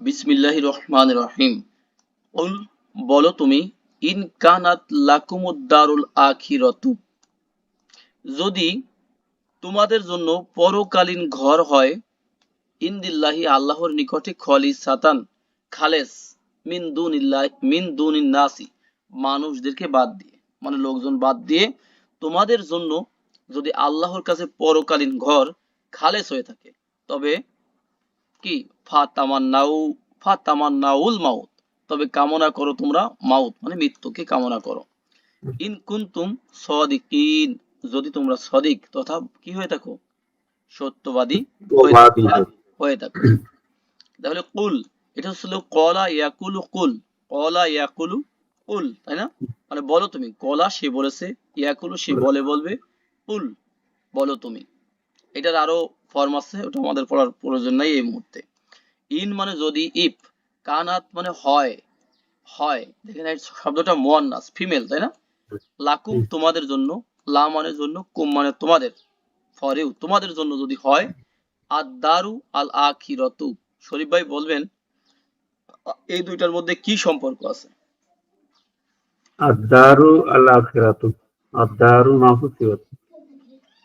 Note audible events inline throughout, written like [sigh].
বিসমিল্লাহ রহমান রহিম। বলো তুমি, ইন কানাত লাকুমুদ্দারুল আখিরতু। যদি তোমাদের জন্য পরকালীন ঘর হয়, ইন্দিল্লাহি আল্লাহর নিকটে খলি সাতান, খালেস, মিন দুনিল্লাহ, মিন দুনিন নাসি মানুষদেরকে বাদ দিয়ে মানে লোকজন বাদ দিয়ে তোমাদের জন্য যদি আল্লাহর কাছে পরকালীন ঘর খালেস হয়ে থাকে, তবে কি? ফা তামান্নাউ ফা মাউত। তবে কামনা করো তোমরা মাউত মানে মৃত্যুকে কামনা করো। ইন কুনতুম সদিকিন যদি তোমরা সদিক তথা কি হয়ে থাকো? সত্যবাদী হয়ে থাকো, হয়ে থাকো। তাহলে কুল এটা হচ্ছিল কলা ইয়াকুলু কুল। কলা ইয়াকুলু কুল তাই না? মানে বলো তুমি কলা সে বলেছে ইয়াকুলু সে বলে বলবে কুল বলো তুমি। এটার আরও ফর্ম আছে ওটা আমাদের পড়ার প্রয়োজন নাই এই মুহূর্তে। ইন মানে যদি ইফ কানাত মানে হয় হয় দেখেন এই শব্দটা মোয়ান্নাস ফিমেল তাই না? লাকুম তোমাদের জন্য লা মানে জন্য কুম মানে তোমাদের। ফর ইউ তোমাদের জন্য যদি হয় আর দারু আল আখিরাতু শরীফ ভাই বলবেন এই দুইটার মধ্যে কি সম্পর্ক আছে? আদারু আল আখিরাতু আদারু মাহফুসিবাত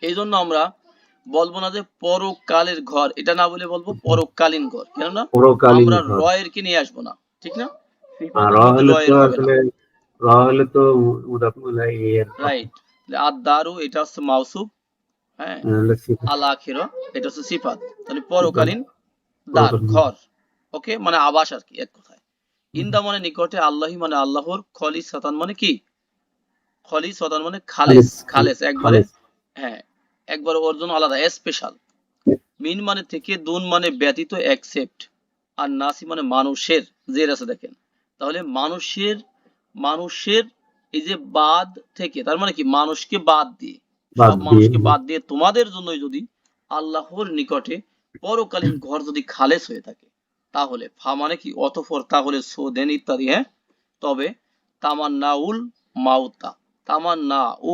এই জন্য আমরা বলব না যে পরকালের ঘর এটা না বলে বলব পরকালীন ঘর কেননা পরকালীন আমরা। রয়ের কে নিয়ে আসব না ঠিক না? আর হলে তো আসলে র হলে তো মুদাফ ইয়ের রাইট আর দারু এটা হচ্ছে মাউসুফ হ্যাঁ? আল আখিরা এটা হচ্ছে সিফাত। তাহলে পরকালীন দার ঘর ওকে? মানে আবাস আর কি এক কথায়। ইন্দা মানে নিকটে আল্লাহি মানে আল্লাহর খলি সাতান মানে কি? খলি সাতান মানে খালেস খালেস একবারে। হ্যাঁ একবার ওর জন্য আলাদা স্পেশাল মিন মানে থেকে দুন মানে ব্যতীত অ্যাকসেপ্ট আর নাসি মানে মানুষের জের আছে দেখেন। তাহলে মানুষের মানুষের এই যে বাদ থেকে তার মানে কি? মানুষকে বাদ দিয়ে। সব মানুষকে বাদ দিয়ে তোমাদের জন্যই যদি আল্লাহর নিকটে পরকালীন ঘর যদি খালেস হয়ে থাকে তাহলে ফা মানে কি? অতঃপর তাহলে সো দেন ইত্যাদি হ্যাঁ? তবে তামান্নাউল মাউতা। তামান্না উ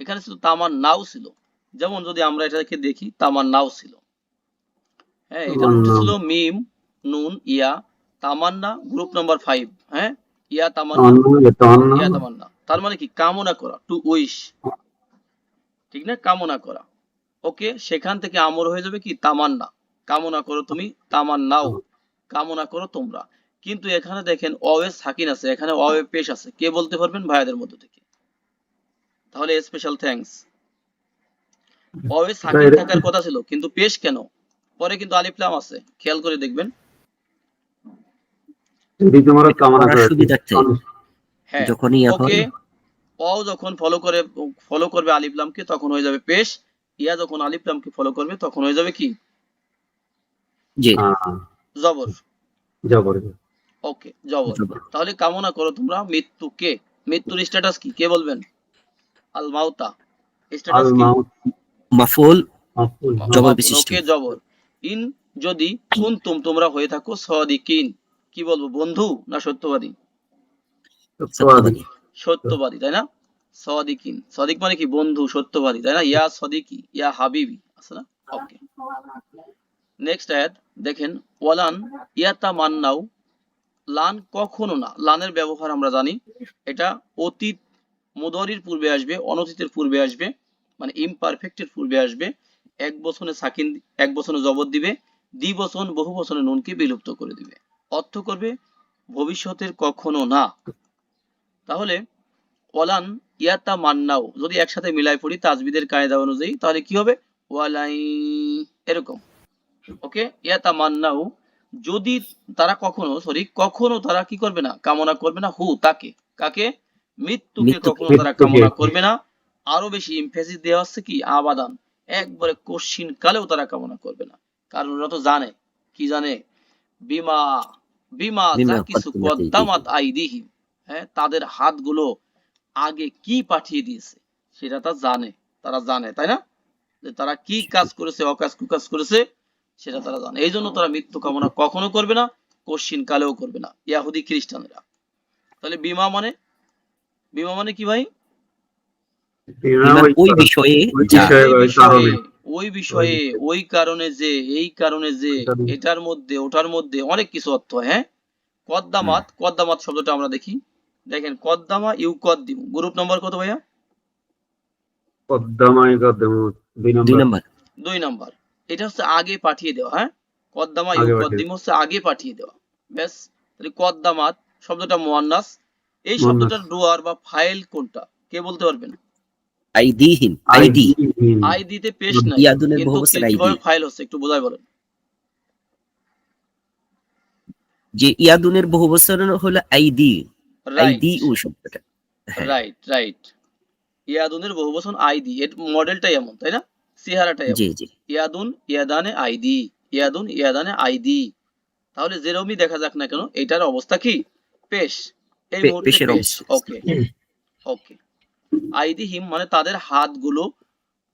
এখানে শুধু তামান্নাও ছিল। যেমন যদি আমরা এটাকে দেখি তামান্নাও ছিল। হ্যাঁ এটা ছিল মিম নুন ইয়া তামান্না গ্রুপ নাম্বার ফাইভ। হ্যাঁ ইয়া তামান্না। ইয়া তামান্না। তার মানে কি? কামনা করা টু উইশ ঠিক না? কামনা করা। ওকে সেখান থেকে আমর হয়ে যাবে কি? তামান্না। কামনা করো তুমি তামান্নাও। কামনা করো তোমরা। কিন্তু এখানে দেখেন অওয়ে সাকিন আছে। এখানে অওয়ে পেশ আছে। কে বলতে পারবেন? ভাইয়াদের মধ্যে থেকে। তাহলে স্পেশাল থ্যাঙ্কস অওয়ে সাকিন এটা- থাকার কথা ছিল কিন্তু পেশ কেন? পরে কিন্তু আলিফলাম আছে খেয়াল করে দেখবেন। হ্যাঁ যখনই এখন ওকে অ যখন ফলো করে ফলো করবে আলিফলামকে তখন হয়ে যাবে পেশ। ইয়া যখন আলিফলামকে ফলো করবে তখন হয়ে যাবে কি? জি। জবর। জবর। ওকে জবর। তাহলে কামনা করো তোমরা মৃত্যুকে। মৃত্যুর স্ট্যাটাস কি? কে বলবেন? আল মাউতা স্ট্যাটাস কি মাফুল জবর বিশিষ্ট। ওকে জবর। ইন যদি কুনতুম তোমরা হয়ে থাকো সদিকিন। কি বলব বন্ধু না সত্যবাদী? সত্যবাদী। সত্যবাদী তাই না? সদিকিন। সদিক মানে কি? বন্ধু সত্যবাদী তাই না? ইয়া সদিকি ইয়া হাবিবি আছে না? ওকে। নেক্সট আয়াত দেখেন ওয়ালান ইয়াতা মান্নাও লান কখনো না লানের ব্যবহার আমরা জানি। এটা অতীত মুদরির পূর্বে আসবে অনতীতের পূর্বে আসবে। মানে ইমপারফেক্টের পূর্বে আসবে এক বছরে সাকিন এক বছরে জবর দিবে দ্বি বচন বহু বছরে নুনকে বিলুপ্ত করে দিবে। অর্থ করবে ভবিষ্যতের কখনো না। তাহলে ওয়ালান ইয়াতা মান্নাও যদি একসাথে মিলাই পড়ি তাজবিদের কায়দা অনুযায়ী তাহলে কি হবে? ওয়ালাই এরকম। ওকে? ইয়াতা মান্নাও যদি তারা কখনো সরি কখনো তারা কি করবে না? কামনা করবে না? হু তাকে। কাকে? মৃত্যুকে। কখনো তারা কামনা করবে না। আরও বেশি ইমফেসিস দেওয়া হচ্ছে কি? আবাদান। একবারে কোশ্চিন কালেও তারা কামনা করবে না। কারণ ওরা তো জানে। কি জানে? বিমা বিমা যা কিছু কদ্দামাত আইদিহিম। হ্যাঁ তাদের হাতগুলো আগে কি পাঠিয়ে দিয়েছে সেটা তা জানে। তারা জানে তাই না? যে তারা কি কাজ করেছে অকাজ কুকাজ করেছে সেটা তারা জানে। এই জন্য তারা মৃত্যু কামনা কখনো করবে না কোশ্চিন কালেও করবে না। ইয়াহুদি খ্রিস্টানরা। তাহলে বিমা মানে? বিমা মানে কি ভাই? ওই বিষয়ে ওই বিষয়ে ওই কারণে। যে এই কারণে যে এটার মধ্যে ওটার মধ্যে অনেক কিছু অর্থ হ্যাঁ? কদ্দামাত কদ্দামাত শব্দটা আমরা দেখি। দেখেন কদ্দামা ইউ কদ্দিম। গ্রুপ নম্বর কত ভাইয়া? কদ্দামাই কদ্দামু দুই দুই নাম্বার। দুই নাম্বার। এটা হচ্ছে আগে পাঠিয়ে দেওয়া হ্যাঁ? কদ্দামা আগে পাঠিয়ে ইউকদ্দিম হচ্ছে আগে পাঠিয়ে দেওয়া। ব্যাস তাহলে কদ্দামাত শব্দটা মুয়ান্নাস। এই। শব্দটার ডুয়ার বা ফাইল কোনটা? কে বলতে পারবেন? আইদিহিম আইডি। আইদিতে পেশ নাই বহুবচন কীভাবে আইডি। ফাইল হচ্ছে একটু বোঝাই বলেন। যে ইয়াদুনের বহু বছর হলো আইডি রাইট আইডি ও শব্দটা। হ্যাঁ। রাইট রাইট ইয়াদুনের বহুবচন আইদি এর মডেলটাই এমন তাই না? চেহারাটাই এমন। জি জি। ইয়াদুন ইয়াদানে আইদি ইয়াদুন ইয়াদানে আইদি তাহলে যেরকমই দেখা যাক না কেন এটার অবস্থা কি? পেশ। এই মুহূর্তে পেশের পেশ। ওকে ওকে আইদি হিম মানে তাদের হাতগুলো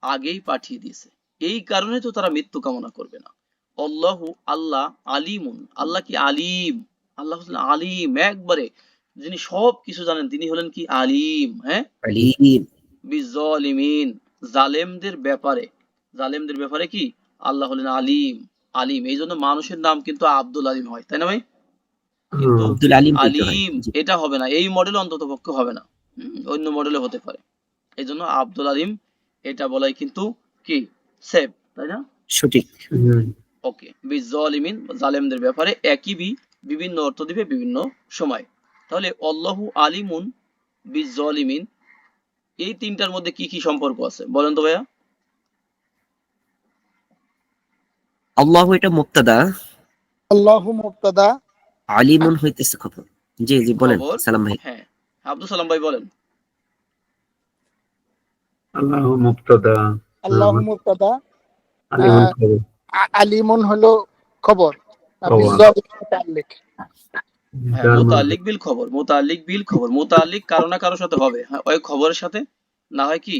আগেই পাঠিয়ে দিয়েছে। এই কারণে তো তারা মৃত্যু কামনা করবে না। আল্লাহু আল্লাহ আলিমুন। আল্লাহ কি আলিম? আল্লাহ আলিম একবারে। যিনি সব কিছু জানেন তিনি হলেন কি আলিম হ্যাঁ? বিজলিমিন জালেমদের ব্যাপারে। জালেমদের ব্যাপারে কি? আল্লাহ হলেন আলিম আলিম। এই জন্য মানুষের নাম কিন্তু আব্দুল আলিম হয় তাই না ভাই? আলিম। এটা হবে না। এই মডেল অন্তত পক্ষে হবে না। অন্য মডেলে হতে পারে। এই জন্য আব্দুল আলিম এটা বলাই কিন্তু কি? সেভ তাই না? সঠিক। ওকে বিজলিমিন জালেমদের ব্যাপারে একই বি বিভিন্ন অর্থ দিবে বিভিন্ন সময়। তাহলে অল্লাহু আলিমুন বিজলিমিন এই তিনটার মধ্যে কি কি সম্পর্ক আছে? বলেন তো ভাইয়া। আল্লাহ এটা মুক্তাদা আল্লাহু মুবতাদা। আলিমুন হইতেছে খবর। জি জি বলেন। সালাম ভাই। হ্যাঁ। আব্দুল সালাম ভাই বলেন। আল্লাহ মুক্তাদা। আল্লাহু আলিমুন হলো খবর। মুতাল্লিক। হ্যাঁ বিল খবর মোতাল্লিক বিল খবর। মোতাল্লিক কারও না কারোর সাথে হবে। হ্যাঁ ওই খবরের সাথে না হয় কি?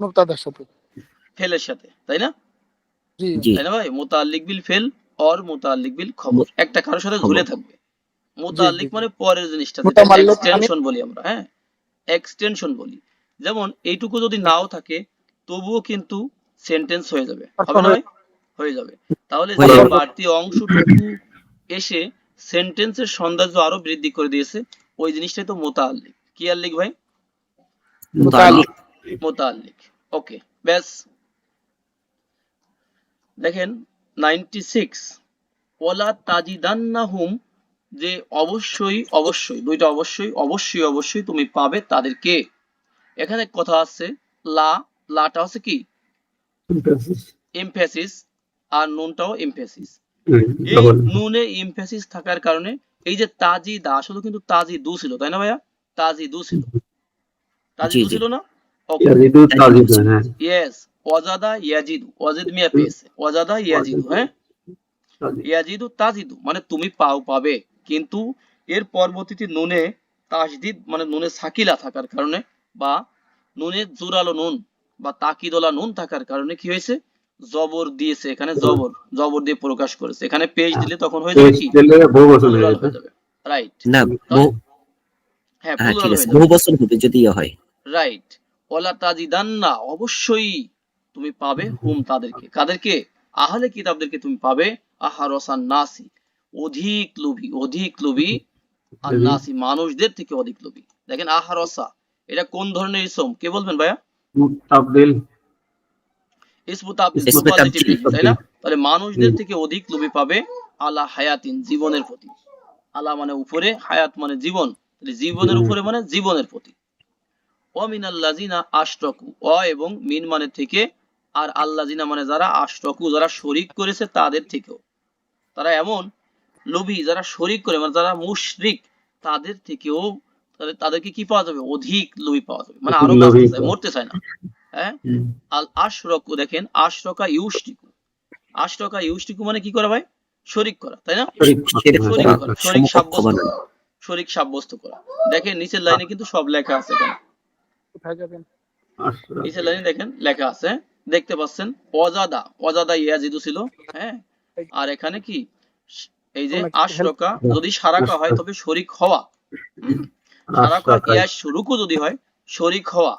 মুবতাদার সাথে। ফেলের সাথে তাই না? তাই না ভাই? মোতাল্লিক বিল ফেল অর মোতাল্লিক বিল খবর। একটা কারোর সাথে ঝুলে থাকবে। মোতাল্লিক জি। মানে পরের জিনিসটা মানে- এক্সটেনশন বলি আমরা হ্যাঁ? এক্সটেনশন বলি। যেমন এইটুকু যদি নাও থাকে তবুও কিন্তু সেন্টেন্স হয়ে যাবে। হবে না হয়ে- যাবে। তাহলে যে বাড়তি অংশটুকু এসে সেন্টেন্সের সৌন্দর্য আরও বৃদ্ধি করে দিয়েছে ওই জিনিসটাই তো মোতাল্লিক। কি আল্লিক ভাই? মুতাআল্লিক মোতাল্লিক। ওকে ব্যাস। দেখেন নাইনটি সিক্স ওলা তাজিদান্নাহুম যে অবশ্যই অবশ্যই দুইটা অবশ্যই অবশ্যই অবশ্যই তুমি পাবে তাদেরকে। এখানে কথা আছে লা লাটা হচ্ছে কি? এমফেসিস আর নুনটাও এমফেসিস এই নুনে এমফেসিস থাকার কারণে এই যে তাজি দা শুধু কিন্তু তাজি দু ছিল তাই না ভাইয়া? তাজি দু ছিল। তাজি দু ছিল না? হ্যাঁ। ইয়েস ওয়াজাদা ইয়াজিদু ওয়াজিদ মিয়া পেয়েছে। ওয়াজাদা ইয়াজিদু হ্যাঁ। ইয়াজিদু তাজিদু মানে তুমি পাও পাবে। কিন্তু এর পরবর্তীতে নুনে তাসদিদ মানে নুনে সাকিলা থাকার কারণে বা নুনে জোরালো নুন বা তাকিদলা নুন থাকার কারণে কি হয়েছে? জবর দিয়েছে এখানে জবর জবর দিয়ে প্রকাশ করেছে। এখানে পেজ দিলে তখন হয়ে যাবে কি? রাইট না হ্যাঁ হ্যাঁ ঠিক প্লুরাল আছে বহু বছর হবে যদি ইয়ে হয়। রাইট ওলা তাজিদান্না অবশ্যই তুমি পাবে হুম তাদেরকে। কাদেরকে? আহলে কিতাবদেরকে তুমি পাবে। আহারসান নাসি অধিক লোভী অধিক লোভী আর নাসি মানুষদের থেকে অধিক লোভী। দেখেন আহারসা এটা কোন ধরনের ইসম? কে বলবেন ভাইয়া। ডিগ্রি, তাই না? তাহলে মানুষদের থেকে অধিক লোভী পাবে আলা হায়াতিন জীবনের প্রতি। আলা মানে উপরে হায়াত মানে জীবন। জীবনের। উপরে মানে জীবনের প্রতি। অমিনাল্লাজিনা আশরকু অ এবং মিন মানে থেকে আর আল্লাজিনা মানে যারা আশরকু যারা শরিক করেছে তাদের থেকেও। তারা এমন লোভী যারা শরিক করে মানে যারা মুশরিক তাদের থেকেও তাদের- তাদেরকে কি পাওয়া যাবে? অধিক লোভী পাওয়া যাবে। মানে আরও মরতে চায় না। হ্যাঁ? আল আশরকু দেখেন আশরকা ইউশটিকু আশরকা ইউশটিকু মানে কি করা ভাই? শরিক করা তাই না? শরিক করা, শরিক সাব্যস্ত করা শরিক সাব্যস্ত করা। দেখেন নিচের লাইনে কিন্তু সব লেখা আছে এখানে। কোথায় যাবেন? নিচের লাইনে দেখেন লেখা আছে দেখতে পাচ্ছেন অজাদা অজাদা ইয়াজিদু ছিল হ্যাঁ? আর এখানে কি? এই যে আশরকা যদি সারাকা হয় তবে শরিক হওয়া। সারাকা ইয়াস শুরুকু যদি হয় শরিক হওয়া।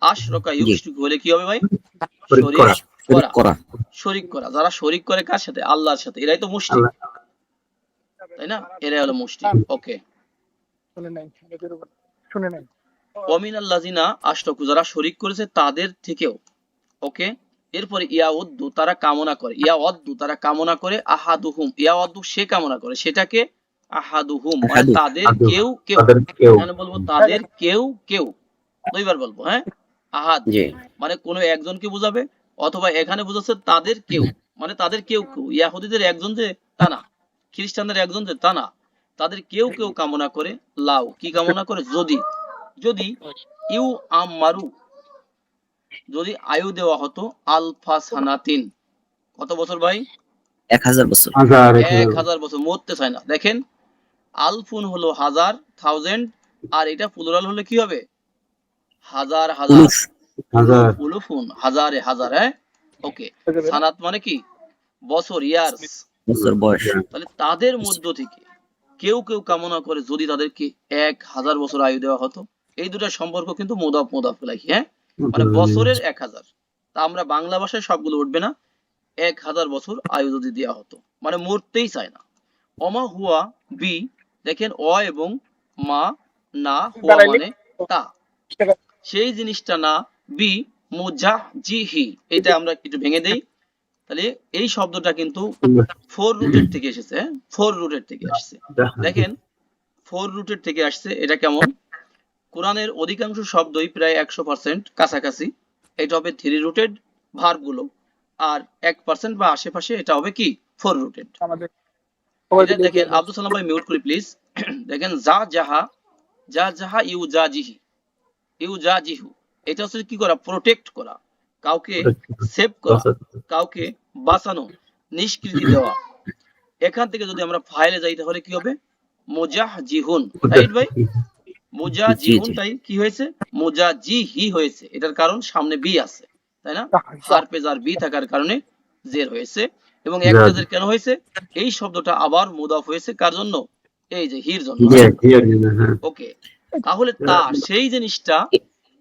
আশরকা ইউশটিকু হলে কি হবে ভাই? শরিক করা। শরিক করা। যারা শরিক করে কার সাথে? আল্লাহর সাথে। এরাই তো মুশরিক তাই না? এরাই হলো মুশরিক ওকে। শুনে নাই নাই ওমিন আশরাকু। যারা শরিক করেছে তাদের থেকেও। ওকে? এরপরে ইয়া উদ্দু তারা কামনা করে। ইয়া অদ্দু তারা কামনা করে আহাদুহুম। ইয়া অদ্দু সে কামনা করে। সেটাকে আহাদুহুম মানে তাদের কেউ কেউ। এখানে বলব তাদের কেউ কেউ। দুইবার বলব হ্যাঁ? আহাদ। মানে কোনো একজনকে বুঝাবে অথবা এখানে বুঝাচ্ছে তাদের কেউ। মানে তাদের কেউ কেউ। ইয়াহুদিদের একজন যে তা না। খ্রিস্টানদের একজন যে তা না। তাদের কেউ কেউ কামনা করে। লাউ কি কামনা করে? যদি। যদি ইউ আমারু যদি আয়ু দেওয়া হতো আলফা সানাতিন। কত বছর ভাই? এক হাজার বছর। হাজার এক হাজার। বছর মরতে চায় না। দেখেন আলফুন হলো হাজার থাউজেন্ড আর এটা প্লুরাল হলে কি হবে? হাজার হাজার। হাজার। উলুফুন হাজারে হাজার হ্যাঁ? ওকে সানাত মানে কি? বছর ইয়ার্স বছর বয়স। তাহলে তাদের মধ্য থেকে কেউ কেউ কামনা করে যদি তাদেরকে এক হাজার বছর আয়ু দেওয়া হতো। এই দুটার সম্পর্ক কিন্তু মোদাফ মোদাফ লাগি হ্যাঁ? মানে বছরের এক হাজার। তা আমরা বাংলা ভাষায় সবগুলো উঠবে না। এক হাজার বছর আয়ু যদি দেওয়া হতো। মানে মরতেই চায় না। অমা হুয়া বি দেখেন অ এবং মা না হুয়া মানে তা। সেই জিনিসটা না বি মুজা জি হি এটা আমরা একটু ভেঙে দেই। তাহলে এই শব্দটা কিন্তু ফোর রুটের থেকে এসেছে ফোর রুটের থেকে আসছে। দেখেন ফোর রুটের থেকে আসছে এটা কেমন? কোরআনের অধিকাংশ শব্দই প্রায় একশো পার্সেন্ট কাছাকাছি। এটা হবে থ্রি রুটেড ভার্বগুলো আর এক পার্সেন্ট বা আশেপাশে এটা হবে কি? ফোর রুটেড দেখেন আব্দুল সালাম ভাই মিউট করি প্লিজ [clears throat] দেখেন যা যাহা যা যাহা ইউ যা জিহি ইউ যা জিহু এটা হচ্ছে কি করা? প্রোটেক্ট করা। কাউকে সেভ করা। কাউকে বাঁচানো নিষ্কৃতি দেওয়া। এখান থেকে যদি আমরা ফাইলে যাই তাহলে কি হবে? মোজাহ জিহুন রাইট ভাই? মোজা কি হয়েছে? মোজা জি হি হয়েছে। এটার কারণ সামনে বি আছে তাই না? আর আর বি থাকার কারণে জের হয়েছে এবং একটা জের কেন হয়েছে? এই শব্দটা আবার মুদাফ হয়েছে। কার জন্য? এই যে হির জন্য। হ্যাঁ। ওকে তাহলে তা সেই জিনিসটা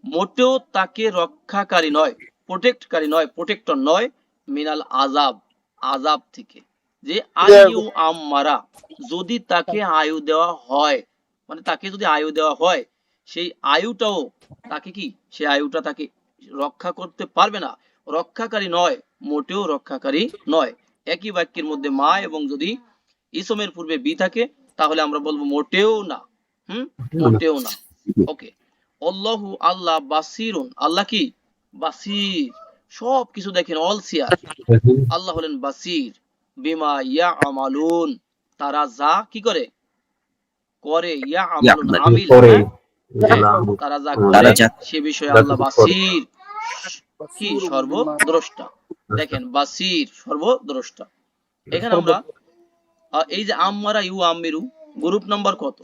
মোটেও তাকে রক্ষাকারী নয় প্রোটেক্টকারী নয় প্রোটেক্টর নয় মিনাল আজাব আজাব থেকে। যে আয়ু আমারা যদি তাকে আয়ু দেওয়া হয় মানে তাকে যদি আয়ু দেওয়া হয় সেই আয়ুটাও তাকে কি? সেই আয়ুটা তাকে রক্ষা করতে পারবে না। রক্ষাকারী নয় মোটেও রক্ষাকারী নয়। একই বাক্যের মধ্যে মা এবং যদি ইসমের পূর্বে বি থাকে তাহলে আমরা বলব মোটেও না। হুম? মোটেও না। ওকে। আল্লাহু আল্লাহ বাসিরুন। আল্লাহ কি? বাসির। সব কিছু দেখেন অল সিয়ার। আল্লাহ হলেন বাসির। বিমা ইয়া আমালুন তারা যা কি করে? করে ইয়া আমালুন আমিল করে হ্যাঁ? তারা যা করে সে বিষয়ে আল্লাহ বাসির কি সর্বদ্রষ্টা দেখেন বাসির সর্বদ্রষ্টা এখানে আমরা এই যে আম্মারা ইউ আম্মিরু গ্রুপ নাম্বার কত?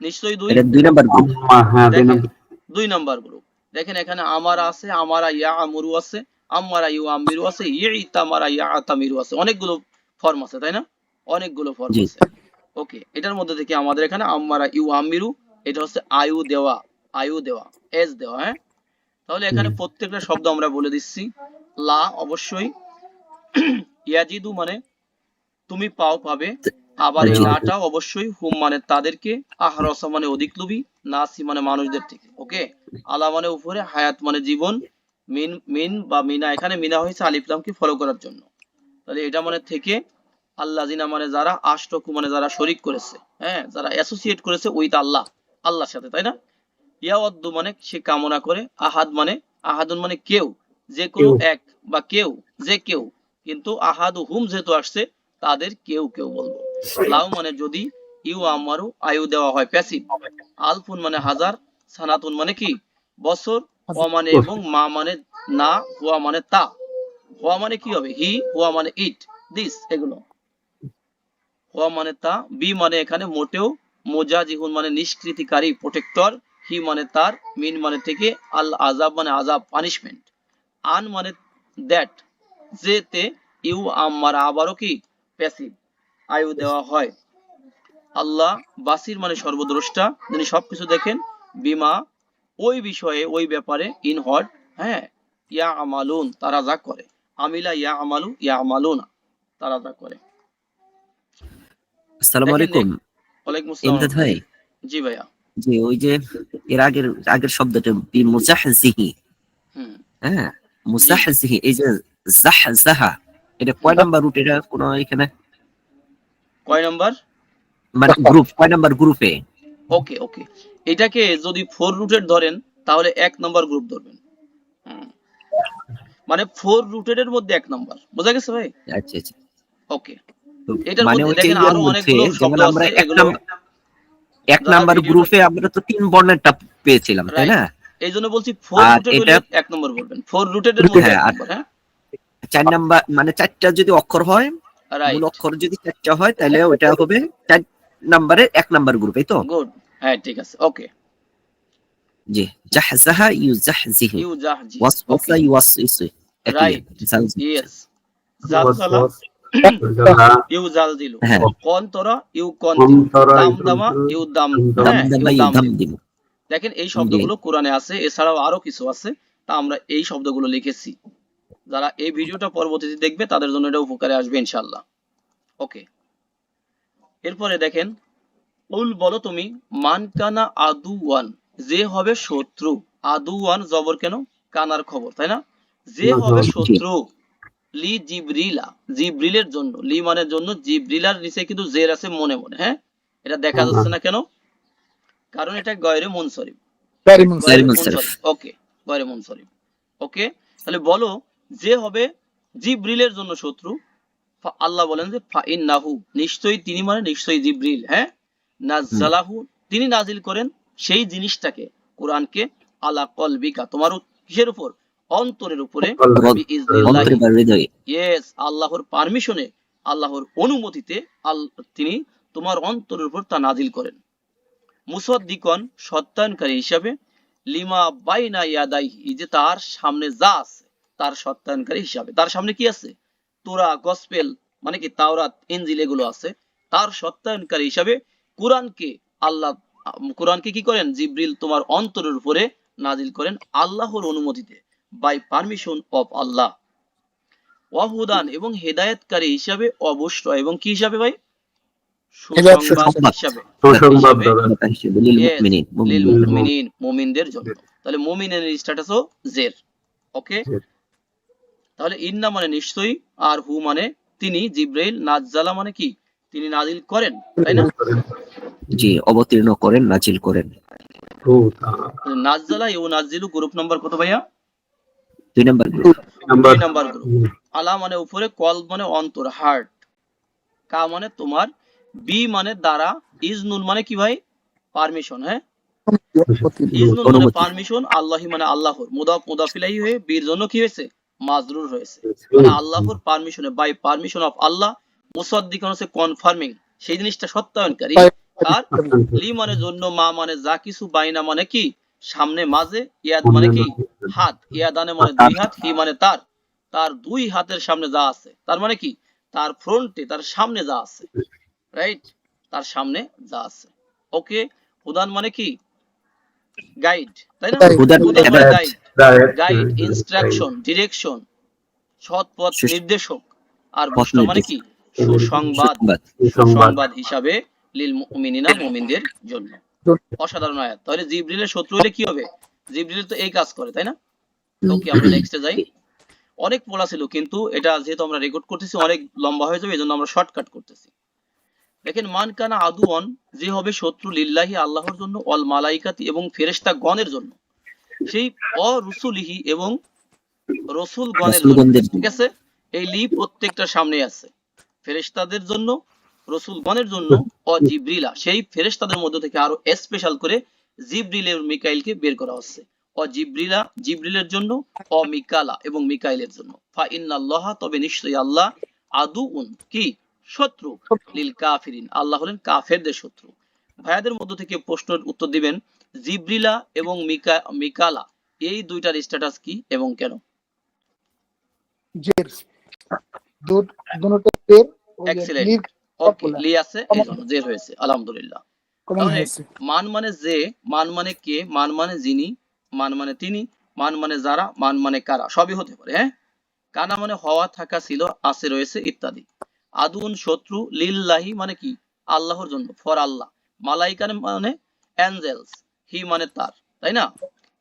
নিশ্চয়ই দুই? দুই নাম্বার গ্রুপ হ্যাঁ দুই নম্বর। নাম্বার গ্রুপ দেখেন এখানে আমারা আছে আমারা ইয়া আমরু আছে আমারা ইউ আমিরু আছে ইয়ে ইতামারা ইয়া আতামিরু আছে। অনেকগুলো ফর্ম আছে তাই না? অনেকগুলো ফর্ম আছে। ওকে এটার মধ্যে থেকে আমাদের এখানে আমারা ইউ আমিরু এটা হচ্ছে আয়ু দেওয়া আয়ু দেওয়া এজ দেওয়া হ্যাঁ? তাহলে এখানে প্রত্যেকটা শব্দ আমরা বলে দিচ্ছি। লা অবশ্যই। ইয়াজিদু মানে তুমি পাও পাবে। আবার এই লাটা অবশ্যই হুম মানে তাদেরকে আহরসা মানে অধিক লোভী নাসি মানে মানুষদের থেকে ওকে আলা মানে উপরে হায়াত মানে জীবন মিন মিন বা মিনা এখানে মিনা হয়েছে আলিফলামকে ফলো করার জন্য। তাহলে এটা মানে থেকে আল্লাহ জিনা মানে যারা আষ্টকু মানে যারা শরিক করেছে হ্যাঁ যারা অ্যাসোসিয়েট করেছে উইথ আল্লাহ আল্লাহর সাথে তাই না? ইয়াওয়াদ্দু মানে সে কামনা করে আহাদ মানে আহাদুন মানে কেউ যে কোনো এক বা কেউ যে কেউ কিন্তু আহাদু হুম যেহেতু আসছে তাদের কেউ কেউ বলব। লাউ মানে যদি ইউ আমারু আয়ু দেওয়া হয় প্যাসিভ আলফুন মানে হাজার সানাতুন মানে কি? বছর ওয়া মানে এবং মা মানে না হুয়া মানে তা। হুয়া মানে কি হবে? হি হুয়া মানে ইট দিস এগুলো। মানে তা, বি মানে এখানে মোটেও মানে নিষ্কৃতিকারী প্রোটেক্টর হি মানে তার, মিন মানে থেকে আল আজাব মানে আজাব পানিশমেন্ট আন মানে দ্যাট যেতে ইউ আমার আবারও কি? প্যাসিভ আয়ু দেওয়া হয়। আল্লাহ বাসির মানে সর্বদ্রষ্টা, যিনি সবকিছু দেখেন, বিমা, ওই বিষয়ে, ওই ব্যাপারে ইন হট হ্যাঁ ইয়া আমালুন তারা যা করে। আমিলা ইয়া আমালু ইয়া আমালু না তারা যা করে। আসসালামু আলাইকুম। ওয়ালাইকুম আসসালাম। ইমদাদ ভাই। জি ভাইয়া। যে ওই যে এর আগের আগের শব্দটা বি মুজাহজিহি। হুম। হ্যাঁ মুজাহজিহি এই যে জাহজাহা এটা কয় নাম্বার রুট এটা কোন এখানে? কয় নাম্বার? মানে গ্রুপ কয় নাম্বার গ্রুপে ওকে ওকে। এটাকে যদি ফোর রুটেড ধরেন তাহলে এক নম্বর গ্রুপ ধরবেন। হুম। মানে ফোর রুটেড এর মধ্যে এক নম্বর। বোঝা গেছে ভাই? আচ্ছা আচ্ছা। ওকে। মানে মধ্যে যেমন আমরা এক নাম্বার এক নাম্বার গ্রুপে আমরা তো তিন বর্ণেরটা পেয়েছিলাম তাই না? এই জন্য বলছি ফোর রুটেড এক নম্বর বলবেন। ফোর রুটেড এর মধ্যে হ্যাঁ, নম্বর হ্যাঁ? চার নাম্বার মানে চারটা যদি অক্ষর হয় মূল অক্ষর যদি চারটা হয় তাহলে ওটা হবে চার নাম্বারের এক নাম্বার গ্রুপ এই তো? গুড হ্যাঁ ঠিক আছে। ওকে জি। জাহজাহা ইউজাহজিহি। ইউ জাহজি ওয়াসওয়াসা Right. জালজি। ইয়েস জালজালা জালা ইউ হ্যাঁ। কন্তরা ইউ কন্তি অন্তরা ইউ দাম হ্যাঁ দামদামা ইউ দাম। দেখেন এই শব্দগুলো কোরআনে আছে এছাড়াও আরও কিছু আছে তা আমরা এই শব্দগুলো লিখেছি। যারা এই ভিডিওটা পরবর্তীতে দেখবে তাদের জন্য এটা উপকারে আসবে ইনশাআল্লাহ। ওকে। এরপরে দেখেন উল বলো তুমি মান কানা আদু ওয়ান যে হবে শত্রু। আদু ওয়ান জবর কেন? কানার খবর তাই না? যে হবে শত্রু। লি জিব্রিলা। জিব্রিলের জন্য। লি মানের জন্য জিব্রিলার নিচে কিন্তু জের আছে মনে মনে হ্যাঁ? এটা দেখা যাচ্ছে না কেন? কারণ এটা গয়রে মুনসরিফ. ওকে গয়রে মুনসরিফ। ওকে তাহলে বলো যে হবে জিব্রিলের জন্য শত্রু? আল্লাহ বলেন যে ফা ইন্নাহু নিশ্চয়ই তিনি মানে নিশ্চয়ই জিব্রিল হ্যাঁ? নাজ্জালাহু তিনি নাজিল করেন সেই জিনিসটাকে কোরআনকে আলা কলবিকা। তোমার কিসের উপর? অন্তরের উপরে ইয়েস আল্লাহর পারমিশনে আল্লাহর অনুমতিতে তিনি তোমার অন্তরের উপর তা নাজিল করেন। মুসদ্দিকন সত্যায়নকারী হিসাবে লিমা বাইনা ইয়াদাইহি যে তার সামনে যা আছে তার সত্যায়নকারী হিসাবে। তার সামনে কি আছে? তোরা গসপেল মানে কি তাওরাত ইনজিল এগুলো আছে। তার সত্যায়নকারী হিসাবে কোরআনকে আল্লাহ কোরআনকে কি করেন? জিব্রিল তোমার অন্তরের উপরে নাজিল করেন আল্লাহর অনুমতিতে। বাই পারমিশন অফ আল্লাহ ওয়াহুদান এবং হেদায়েতকারী হিসাবে অবশ্যই এবং কি হিসাবে ভাই? মুমিনদের জন্য। তাহলে মুমিনের স্ট্যাটাসও জের। ওকে তাহলে ইন্না মানে নিশ্চয়ই আর হু মানে তিনি জিব্রাইল নাজ্জালা মানে কি? তিনি নাজিল করেন তাই না? জি অবতীর্ণ করেন নাজিল করেন। ও নাজ্জালা ইউ নাজিলু গ্রুপ নাম্বার কত ভাইয়া? দুই নাম্বার গ্রুপ দুই নাম্বার। গ্রুপ আলা মানে উপরে কল মানে অন্তর হার্ট কা মানে তোমার বি মানে দ্বারা ইজনুল মানে কি ভাই? পারমিশন হ্যাঁ? ইজনুল মানে পারমিশন আল্লাহি মানে আল্লাহর। মুদাফ মুদাফিলাই হয়ে বীর জন্য কি হয়েছে? মাজরুর হয়েছে। মানে আল্লাহর পারমিশনে বাই পারমিশন অফ আল্লাহ মুসাদ্দিকান হচ্ছে কনফার্মিং সেই জিনিসটা সত্যায়নকারী। আর লি মানে জন্য মা মানে যা কিছু বাইনা মানে কি? সামনে মাঝে ইয়াদ মানে কি? হাত। ইয়াদানে মানে দুই হাত হি মানে তার। তার দুই হাতের সামনে যা আছে। তার মানে কি? তার ফ্রন্টে তার সামনে যা আছে। রাইট তার সামনে যা আছে। ওকে উদান মানে কি? গাইড তাই না? মানে গাইড গাইড ইনস্ট্রাকশন ডিরেকশন সৎ পথ নির্দেশক। আর বুশরা মানে কি? সুসংবাদ। সুসংবাদ। সংবাদ সংবাদ হিসাবে লিল মুমিনিনা মুমিনদের জন্য। অসাধারণ আয়াত। তাহলে জিব্রিলের শত্রু হলে কি হবে? জিব্রিল তো এই কাজ করে তাই না? ওকে আমরা নেক্সটে যাই। অনেক পড়া ছিল কিন্তু এটা যেহেতু আমরা রেকর্ড করতেছি অনেক লম্বা হয়ে যাবে এজন্য আমরা শর্টকাট করতেছি। দেখেন মান কানা আদুয়ান যে হবে শত্রু লিল্লাহি আল্লাহর জন্য অল মালাইকাতি এবং ফেরেশতা গণের জন্য। সেই অরুসুলিহি এবং রসুল গণের জন্য ঠিক আছে? এই লি প্রত্যেকটা সামনে আছে। ফেরেশতাদের জন্য রসুলগণের জন্য ও জিব্রিলা সেই ফেরেশতাদের মধ্য থেকে আরও স্পেশাল করে জিব্রিল এবং মিকাইলকে বের করা হচ্ছে। ও জিব্রিলা জিব্রিলের জন্য মিকালা এবং মিকাইলের জন্য। ফা ইন্নাল্লাহা তবে নিশ্চয়ই আল্লাহ আদুউন কি? শত্রু লিল কাফিরিন। আল্লাহ হলেন কাফেরদের শত্রু। ভাইয়াদের মধ্য থেকে প্রশ্নের উত্তর দিবেন জিব্রিলা এবং মিকা মিকালা এই দুইটার স্ট্যাটাস কি এবং কেন? জের। ওকে লি আছে জের হয়েছে আলহামদুলিল্লাহ। মান মানে যে মান মানে কে মান মানে যিনি মান মানে তিনি মান মানে যারা মান মানে কারা সবই হতে পারে হ্যাঁ? কানা মানে হওয়া থাকা ছিল আছে রয়েছে ইত্যাদি। আদুন শত্রু লিল্লাহি মানে কি? আল্লাহর জন্য ফর আল্লাহ। মালাইকান মানে অ্যাঞ্জেলস হি মানে তার তাই না?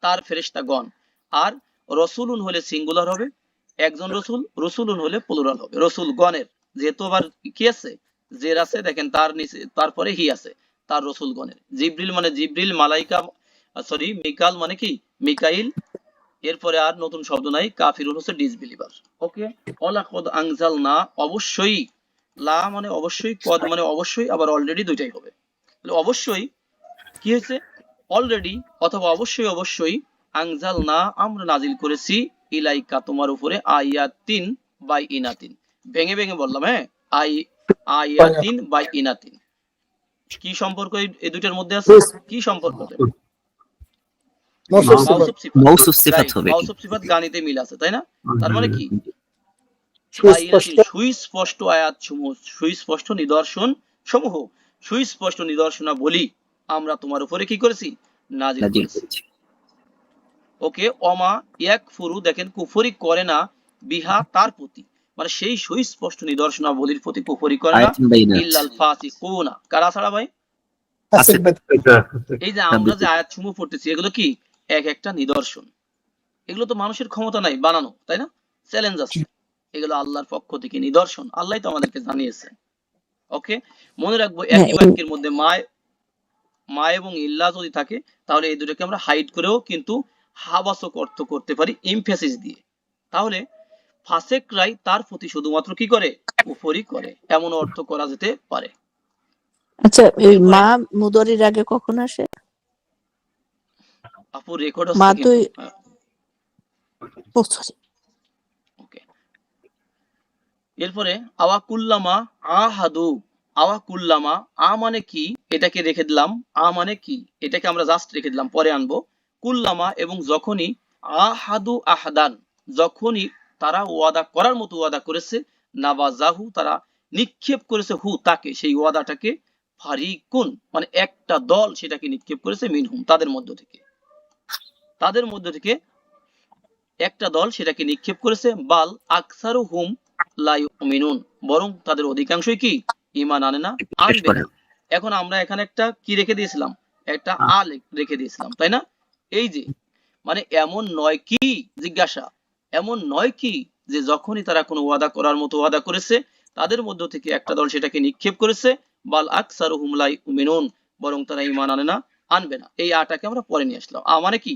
তার ফেরেশতাগণ। আর রসুলুন হলে সিঙ্গুলার হবে একজন রসুল রসুলুন হলে প্লুরাল হবে রসুল গণের যেহেতু আবার কি আছে? জের আছে, দেখেন তার নিচে, তারপরে হি আছে, তার রসুল গণের জিব্রিল মানে জিব্রিল, মালাইকা, সরি মিকাল মানে কি? মিকাইল। এরপরে আর নতুন শব্দ নাই কাফিরুন হচ্ছে ডিসবিলিভার ওকে অলাকদ আনজাল না অবশ্যই, লা মানে অবশ্যই, কদ মানে অবশ্যই, আবার অলরেডি দুইটাই হবে। অবশ্যই, কি হয়েছে? অলরেডি অথবা অবশ্যই অবশ্যই আংজাল না আমরা নাজিল করেছি, ইলাইকা তোমার উপরে আয়াতিন বাই ইনাতিন। ভেঙে ভেঙে বললাম হ্যাঁ? আই আয়াতিন বাই ইনাতিন। কি সম্পর্ক এই- দুইটার মধ্যে আছে? কি সম্পর্ক? মৌসুফ সিফাত। মৌসুফ সিফাত গানিতে মিল আছে তাই না? তার মানে কি? সুস্পষ্ট। সুস্পষ্ট আয়াত সমূহ সুস্পষ্ট নিদর্শন সমূহ সুস্পষ্ট নিদর্শনা বলি আমরা তোমার উপরে কি করেছি? নাজিল করেছি। ওকে অমা এক ফুরু দেখেন কুফরি করে না বিহা তার প্রতি। মানে সেই সুস্পষ্ট নিদর্শনা বলির প্রতি কুফরি করে না। ইল্লাল ফাসিকুনা কারা ছাড়া ভাই? এই যে আমরা যে আয়াত সমূহ পড়তেছি এগুলো কি? এক একটা নিদর্শন। এগুলো তো মানুষের ক্ষমতা নাই বানানো তাই না? চ্যালেঞ্জ আছে। এগুলো আল্লাহর পক্ষ থেকে নিদর্শন। আল্লাহ তো আমাদেরকে জানিয়েছে। ওকে মনে রাখব একই হ্যাঁ, বাক্যের মধ্যে মা মা এবং ইল্লা যদি থাকে তাহলে এই দুটোকে আমরা হাইড করেও কিন্তু হাবাসক অর্থ করতে পারি ইমফেসিস দিয়ে। তাহলে ফাসেকরাই তার প্রতি শুধুমাত্র কি করে? উপরি করে। এমন অর্থ করা যেতে পারে। আচ্ছা এই মা মুদরির আগে কখন আসে? আপু রেকর্ড মা তুই- হ্যাঁ, ওকে। এরপরে আওয়া কুল্লামা আহাদু। আওয়া কুল্লামা আ মানে কি? এটাকে রেখে দিলাম। আ মানে কি? এটাকে আমরা জাস্ট রেখে দিলাম। পরে আনব। কুল্লামা এবং যখনই আহাদু আহাদান যখনই তারা ওয়াদা করার মতো ওয়াদা করেছে। নাবাজাহু তারা নিক্ষেপ করেছে। হু তাকে সেই ওয়াদাটাকে ফারিকুন মানে একটা দল সেটাকে নিক্ষেপ করেছে মিনহুম তাদের মধ্য থেকে। তাদের মধ্য থেকে একটা দল সেটাকে নিক্ষেপ করেছে। বাল আকসারু হুম লাইমিনুন বরং তাদের অধিকাংশই কি? ইমান আনে না আনবে না। এখন আমরা এখানে একটা কি রেখে দিয়েছিলাম? একটা আ রেখে দিয়েছিলাম তাই না? এই যে মানে এমন নয় কি? জিজ্ঞাসা। এমন নয় কি যে যখনই তারা কোনো ওয়াদা করার মতো ওয়াদা করেছে, তাদের মধ্য থেকে একটা দল সেটাকে নিক্ষেপ করেছে, বাল আকসারু হুম লাইমিনুন বরং তারা ইমান আনে না, আনবে না। এই আটাকে আমরা পরে নিয়ে আসলাম। আ মানে কি?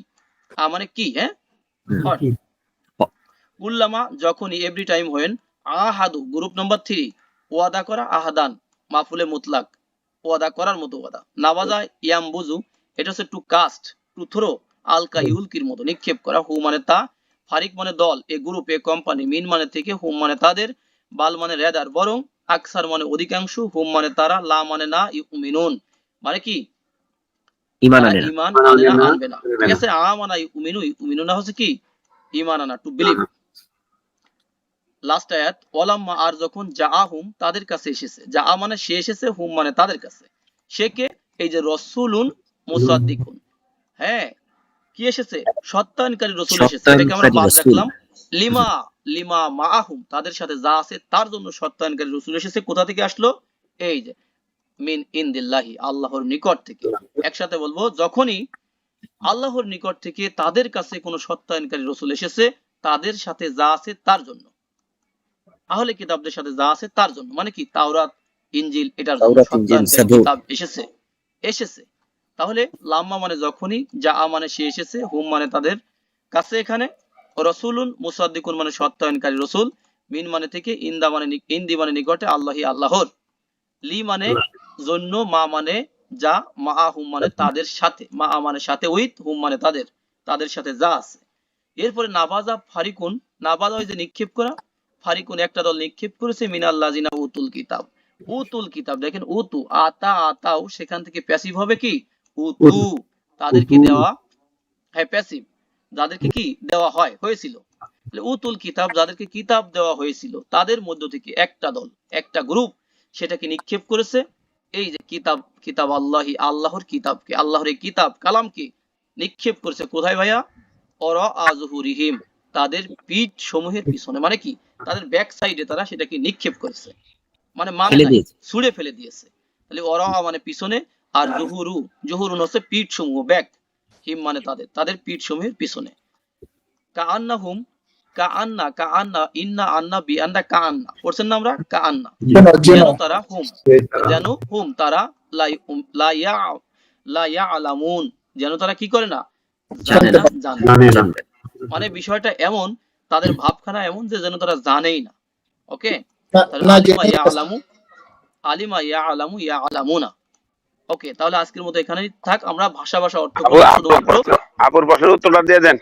আ মানে কি, হয়। উল্লামা যখনই এভরি টাইম হোয়েন, আহাদু গ্রুপ নাম্বার থ্রি ওয়াদা করা আহাদান, মাফুলে মুতলাক, ওয়াদা করার মতো ওয়াদা। নাবাজা ইয়াম বুজু এটা হচ্ছে টু কাস্ট টু থ্রো আলকা ইউলকির মতো, নিক্ষেপ করা। হু মানে তা ফারিক মানে দল এ গ্রুপ এ কোম্পানি মিন মানে থেকে হুম মানে তাদের বাল মানে রেদার বরং আকসার মানে অধিকাংশ হুম মানে তারা লা মানে না ইউমিনুন। মানে কি? ইমান আনে না। আনবে না। ঠিক আছে আ মানে ইউমিনু ইউমিনু না হচ্ছে কি? ইমান আনা টু বিলিভ লাস্ট আয়াত ওয়ালাম্মা আর যখন জাআহুম তাদের কাছে এসেছে। যা মানে সে এসেছে হুম মানে তাদের কাছে। সে কে? এই যে রসুলুন মুসাদ্দিকুন। হ্যাঁ কি এসেছে? সত্যায়নকারী রসুল এসেছে। এটাকে আমরা বাদ রাখলাম। লিমা লিমা মাআহুম তাদের সাথে যা আছে তার জন্য সত্যায়নকারী রসুল এসেছে। কোথা থেকে আসলো? এই যে মিন ইনদিল্লাহি আল্লাহর নিকট থেকে। একসাথে বলব যখনই আল্লাহর নিকট থেকে তাদের কাছে কোনো সত্যায়নকারী রসুল এসেছে তাদের সাথে যা আছে তার জন্য। আহলে কিতাবদের সাথে যা আছে তার জন্য। মানে কি? তাওরাত ইঞ্জিল এটার জন্য সত্যায়নকারী কিতাব এসেছে। এসেছে। তাহলে লাম্মা মানে যখনই যা মানে সে এসেছে হুম মানে তাদের কাছে এখানে রসুলুন মুসাদ্দিকুন মানে সত্যায়নকারী রসুল মিন মানে থেকে ইন্দা মানে ইন্দি মানে নিকটে আল্লাহি আল্লাহর। লি মানে জন্য মা মানে যা মা হুম মানে তাদের সাথে মা মানে সাথে উইথ হুম মানে তাদের তাদের সাথে যা আছে। এরপরে নাবাজা ফারিকুন নাবাজা ওই যে নিক্ষেপ করা ফারিকুন একটা দল নিক্ষেপ করেছে মিনাল্লাহ জিনা উতুল কিতাব। উতুল কিতাব দেখেন উতু আতা আতাও সেখান থেকে প্যাসিভ হবে কি? তাদেরকে দেওয়া হ্যাঁ প্যাসিভ যাদেরকে কি দেওয়া হয় হয়েছিল। উতুল কিতাব যাদেরকে কিতাব দেওয়া হয়েছিল তাদের মধ্য থেকে একটা দল একটা গ্রুপ সেটাকে নিক্ষেপ করেছে। এই যে কিতাব কিতাব আল্লাহি আল্লাহর কিতাবকে আল্লাহর এই কিতাব কালামকে নিক্ষেপ করেছে কোথায় ভাইয়া? অর আজহুরিহিম তাদের পিঠ সমূহের পিছনে। মানে কি? তাদের ব্যাক সাইডে তারা সেটাকে নিক্ষেপ করেছে। মানে মানে ছুঁড়ে ফেলে দিয়েছে। তাহলে ওরা মানে পিছনে আর জুহুরু জুহুরুন হচ্ছে পিঠ সমূহ ব্যাক হিম মানে তাদের তাদের পিঠ সমূহের পিছনে। কা আন্না হুম কা আন্না কা আন্না ইন্না আন্না বি আন্না কা আন্না পড়ছেন না আমরা? কা আন্না যেন। তারা হুম যেন হুম তারা লাই উম- লা ইয়া লা ইয়া আলামুন। যেন তারা কি করে না? জানে না জানে না। মানে বিষয়টা এমন তাদের ভাবখানা এমন যে যেন তারা জানেই না। ওকে? আলিমা ইয়া আলামু আলিমা ইয়া আলামু ইয়া আলামুনা। ওকে তাহলে আজকের মতো এখানেই থাক। আমরা ভাষা ভাষা অর্থ আবুর প্রশ্নের উত্তরটা দিয়ে দেন।